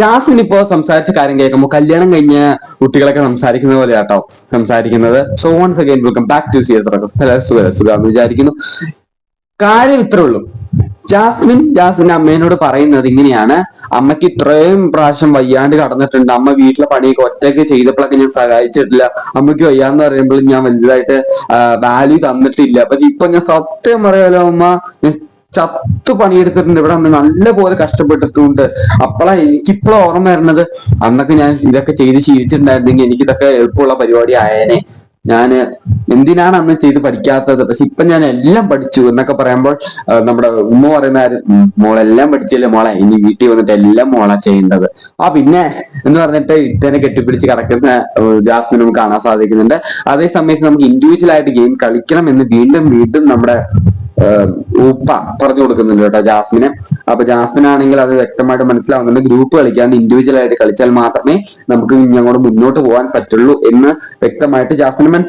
Jasmine ഇപ്പോ സംസാരിച്ച കാര്യം കേൾക്കുമ്പോൾ കല്യാണം കഴിഞ്ഞ കുട്ടികളൊക്കെ സംസാരിക്കുന്ന പോലെ കേട്ടോ സംസാരിക്കുന്നത് so once again welcome back to C S സുഖം വിചാരിക്കുന്നു. കാര്യം ഇത്രേ ഉള്ളൂ. ജാസ്മിൻ ജാസ്മിൻ അമ്മേനോട് പറയുന്നത് ഇങ്ങനെയാണ്. അമ്മയ്ക്ക് ഇത്രയും പ്രാവശ്യം വയ്യാണ്ട് കടന്നിട്ടുണ്ട്. അമ്മ വീട്ടിലെ പണിയൊക്കെ ഒറ്റയ്ക്ക് ചെയ്തപ്പോഴൊക്കെ ഞാൻ സഹായിച്ചിട്ടില്ല. അമ്മയ്ക്ക് വയ്യാന്ന് പറയുമ്പോൾ ഞാൻ വലുതായിട്ട് വാല്യൂ തന്നിട്ടില്ല. പക്ഷെ ഇപ്പൊ ഞാൻ സത്യം പറയാലോ അമ്മ ഞാൻ ചത്തു പണിയെടുത്തിട്ടുണ്ട്. ഇവിടെ അമ്മ നല്ല പോലെ കഷ്ടപ്പെട്ടിട്ടുണ്ട്. അപ്പോഴാ എനിക്കിപ്പോഴും ഓർമ്മ വരുന്നത്. അന്നൊക്കെ ഞാൻ ഇതൊക്കെ ചെയ്ത് ശീലിച്ചിട്ടുണ്ടായിരുന്നെങ്കിൽ എനിക്ക് ഇതൊക്കെ എളുപ്പമുള്ള പരിപാടി ആയേനെ. ഞാൻ എന്തിനാണ് അന്ന് ചെയ്ത് പഠിക്കാത്തത്? പക്ഷെ ഇപ്പൊ ഞാൻ എല്ലാം പഠിച്ചു എന്നൊക്കെ പറയുമ്പോൾ നമ്മുടെ ഉമ്മ പറയുന്ന മോളെല്ലാം പഠിച്ചില്ലേ മോളെ? ഇനി വീട്ടിൽ വന്നിട്ട് എല്ലാം മോളാ ചെയ്യേണ്ടത്. ആ പിന്നെ എന്ന് പറഞ്ഞിട്ട് ഇത്തനെ കെട്ടിപ്പിടിച്ച് കിടക്കുന്ന ജാസ്മിൻ നമുക്ക് കാണാൻ സാധിക്കുന്നുണ്ട്. അതേ സമയത്ത് നമുക്ക് ഇൻഡിവിജ്വൽ ആയിട്ട് ഗെയിം കളിക്കണം എന്ന് വീണ്ടും വീണ്ടും നമ്മുടെ ഉപ്പ പറഞ്ഞു കൊടുക്കുന്നുണ്ട് കേട്ടോ ജാസ്മിനെ. അപ്പൊ ജാസ്മിൻ ആണെങ്കിൽ അത് വ്യക്തമായിട്ട് മനസ്സിലാവുന്നുണ്ട്. ഗ്രൂപ്പ് കളിക്കാണ്ട് ഇൻഡിവിജ്വൽ ആയിട്ട് കളിച്ചാൽ മാത്രമേ നമുക്ക് ഇനി മുന്നോട്ട് പോകാൻ പറ്റുള്ളൂ എന്ന് വ്യക്തമായിട്ട് ജാസ്മിന് മനസ്സിലാവും